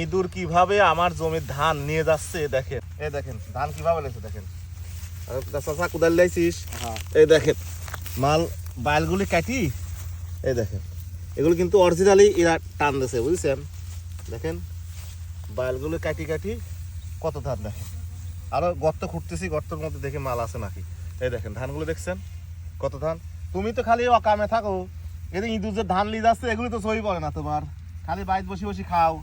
ইঁদুর কীভাবে আমার জমির ধান নিয়ে যাচ্ছে দেখেন। এই দেখেন ধান কীভাবে লেছে দেখেন। চাচা কোদাল লাইছিস? হ্যাঁ। এই দেখেন মাল বাইলগুলি কাটি এই দেখেন। এগুলো কিন্তু অরিজিনালি এরা টান দিছে বুঝছেন? দেখেন বাইলগুলো কাটি কাটি কত ধান দেখেন। আরও গর্ত খুঁড়তেছি গর্তের মধ্যে দেখে মাল আছে নাকি। এই দেখেন ধানগুলো দেখছেন? কত ধান? তুমি তো খালি অকামে থাকো। এদের ইঁদুর যে ধান লিয়ে যাচ্ছে এগুলো তো সই পড়ে না তোমার। খালি বাইত বসে বসে খাও।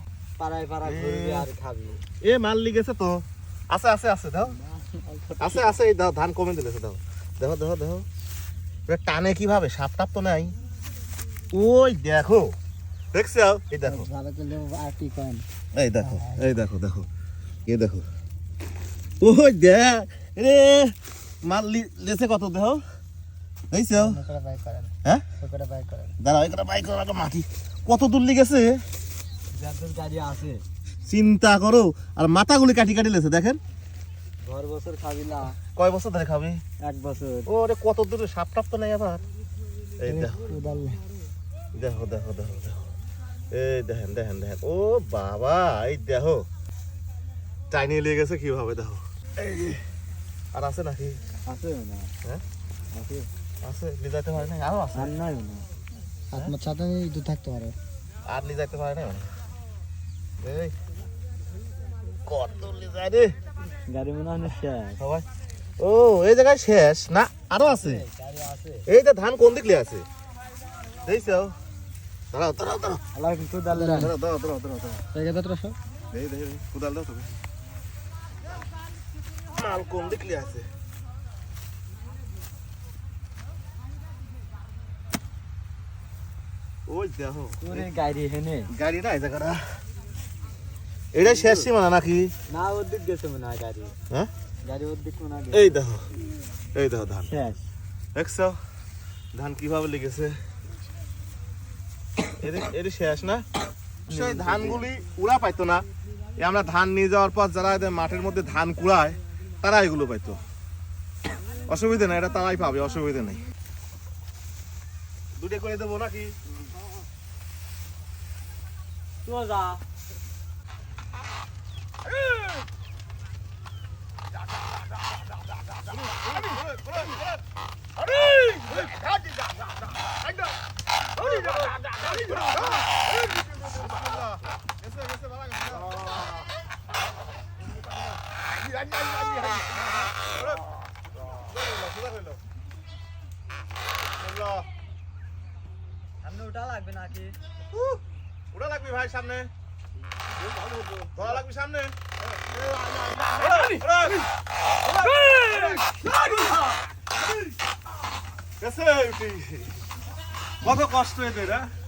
পাড়ায় পাড়ায় এ। ঘুরবি আর খাবি। এ মাল লি গেছে তো। আছে আছে আছে দাও। আছে আছে এই দাও ধান কমে দিলেছে দাও। দেখো দেখো দেখো। টানে কীভাবে? সাপ টাপ তো নাই। ওই দেখো। দেখছ? এই দেখো। এই দেখো এই দেখো দেখো। এই দেখো। ওই দেখ। রে মাল লেছে কত দেখো। দেখছ? হ্যাঁ? করেন। দাঁড়াও এখানে বাইক আগে মাটি। কত দূর লিগেছে গাড়ি আছে। চিন্তা করো আর মাথাগুলি কাটি কাটি লেছে দেখেন। ঘর বছর খাবি না। কয় বছর ধরে খাবে? এক বছর। ও রে কত দূরে সাপ টাপ তো নাই আবার। এই দেখো। দেখো দেখো দেখো দেখো। এই দেখেন দেখেন দেখেন। ও বাবা এই দেখো। টাইনি লেগে গেছে কীভাবে দেখো। এই আর আছে নাকি? আছে না। হ্যাঁ? আছে। আছে লিজাইতে পারে নাই? আরও আছে। আর নাই না। আপনার সাথে দু থাকতে পারে। আর লিজাইতে পারে নাই মানে? এই কত লিজাই রে। গাড়ি মনে হয় শেষ। সবাই ও এই জায়গায় শেষ? না আরও আছে। গাড়ি এই যে ধান কোন দিকলে আছে? দেখছ? দাঁড়াও দাঁড়াও দাঁড়াও। আল্লাহ কিন্তু দাঁড়াও দাঁড়াও দাঁড়াও দাঁড়াও দাঁড়াও। জায়গা তো সব দেখি দেখি দেখি কোদাল দাও তুমি। মাল কোন দেখলে আছে? ওই দেখো। গাড়ি হেনে গাড়ি না এই জায়গাটা। এটা শেষ সীমানা নাকি? না ওর দিক গেছে মনে হয় গাড়ি। হ্যাঁ? গাড়ি ওর দিক মনে হয় এই দেখো এই দেখো ধান। শেষ। দেখছ? ধান কীভাবে লেগেছে? এদের শেষ না? সেই ধানগুলি উড়া পাইতো না। আমরা ধান নিয়ে যাওয়ার পর যারা এদের মাঠের মধ্যে ধান কুড়ায় তারা এগুলো পাইতো। অসুবিধা নাই এটা তারাই পাবে অসুবিধা নেই। দুটো করে দেবো নাকি? তো যা। সামনে ওটা লাগবে নাকি উড়া লাগবি ভাই সামনে ধরা লাগবি সামনে কত কষ্ট এদের হ্যাঁ